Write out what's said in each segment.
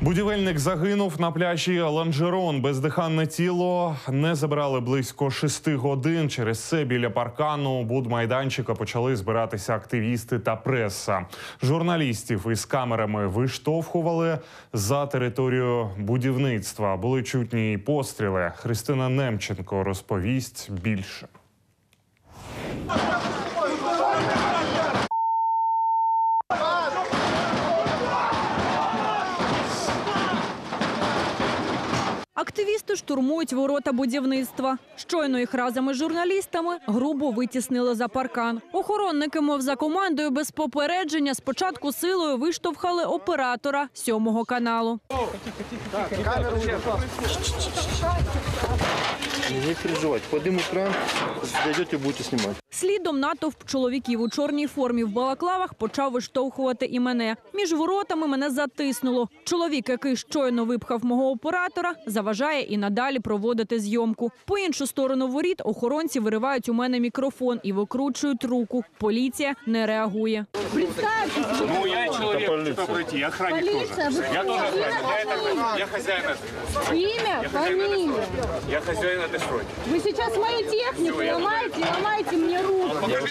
Будівельник загинув на пляжі Ланжерон. Бездиханне тіло не забрали близько шести годин. Через це біля паркану будмайданчика почали збиратися активісти та преса. Журналістів із камерами виштовхували за територію будівництва. Були чутні й постріли. Христина Немченко розповість більше. Активісти штурмують ворота будівництва. Щойно їх разом із журналістами грубо витіснили за паркан. Охоронники, мов за командою, без попередження спочатку силою виштовхали оператора сьомого каналу. Не переживайте, подниму кран, дойдете, будете снимать. Слідом натовп чоловіків у чорній формі в балаклавах почав виштовхувати і мене. Між воротами мене затиснуло. Чоловік, який щойно випхав мого оператора, заважає і надалі проводити зйомку. По іншу сторону воріт охоронці виривають у мене мікрофон і викручують руку. Поліція не реагує. Ну, я человек, кто пройти, я охранник Полиция, тоже. вы Я тоже кто? охранник, я, это, я хозяин этой, Имя, фамилия. я хозяин этой стройки. Вы сейчас мою технику ломаете, и ломаете мне руку.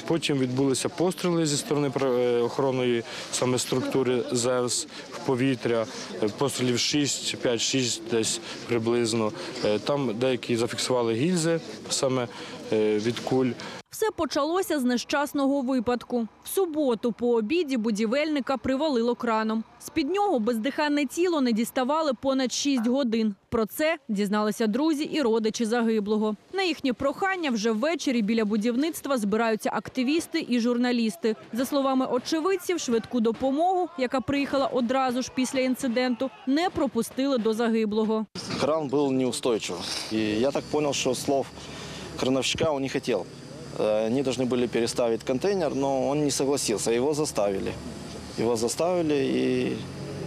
Потім відбулися постріли зі сторони е, охоронної саме структури ЗЕВС в повітря. Е, Пострілів 6, 5-6 десь приблизно. Е, Там деякі зафіксували гільзи саме від куль. Все почалося з нещасного випадку. В суботу по обіді будівельника привалило краном. З-під нього бездиханне тіло не діставали понад 6 годин. Про це дізналися друзі і родичі загиблого. На їхнє прохання вже ввечері біля будівництва збираються активісти і журналісти. За словами очевидців, швидку допомогу, яка приїхала одразу ж після інциденту, не пропустили до загиблого. Кран был неустойчив. И я так понял, что слов крановщика он не хотел. Э, Они должны были переставить контейнер, но он не согласился. Его заставили. Его заставили, и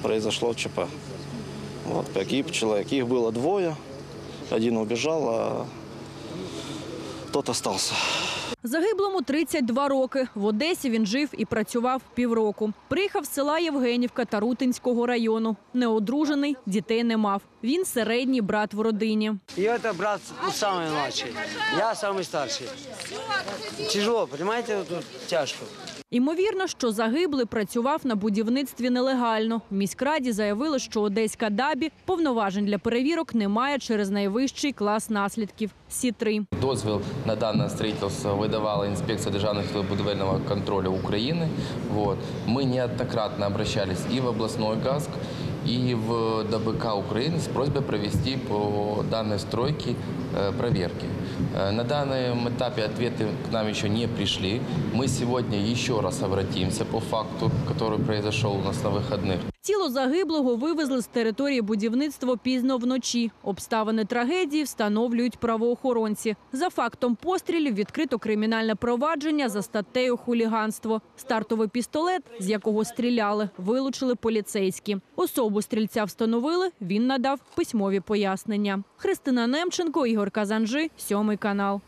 произошло ЧП. Вот, погиб человек. Их было двое. Один убежал, а тот остался. Загиблому 32 роки. В Одесі він жив і працював півроку. Приїхав з села Євгенівка Тарутинського району. Неодружений, дітей не мав. Він середній брат в родині. И это брат самый младший. Я самый старший. Тяжело, понимаете, вот тут тяжко. Ймовірно, що загиблий працював на будівництві нелегально. В міськраді заявили, що Одеська дабі повноважень для перевірок немає через найвищий клас наслідків Сі-3. Дозвіл на дане строительство видавала інспекція державного будівельного контролю України. Вот. Мы неоднократно обращались и в областной ГАСК, и в ДБК Украины с просьбой провести по данной стройке э, проверки. Э, На данном этапе ответы к нам еще не пришли. Мы сегодня еще раз обратимся по факту, который произошел у нас на выходных. Тіло загиблого вивезли з території будівництва пізно вночі. Обставини трагедії встановлюють правоохоронці. За фактом пострілів відкрито кримінальне провадження за статтею хуліганство. Стартовий пістолет, з якого стріляли, вилучили поліцейські. Особу стрільця встановили. Він надав письмові пояснення. Христина Немченко, Ігор Казанжи, сьомий канал.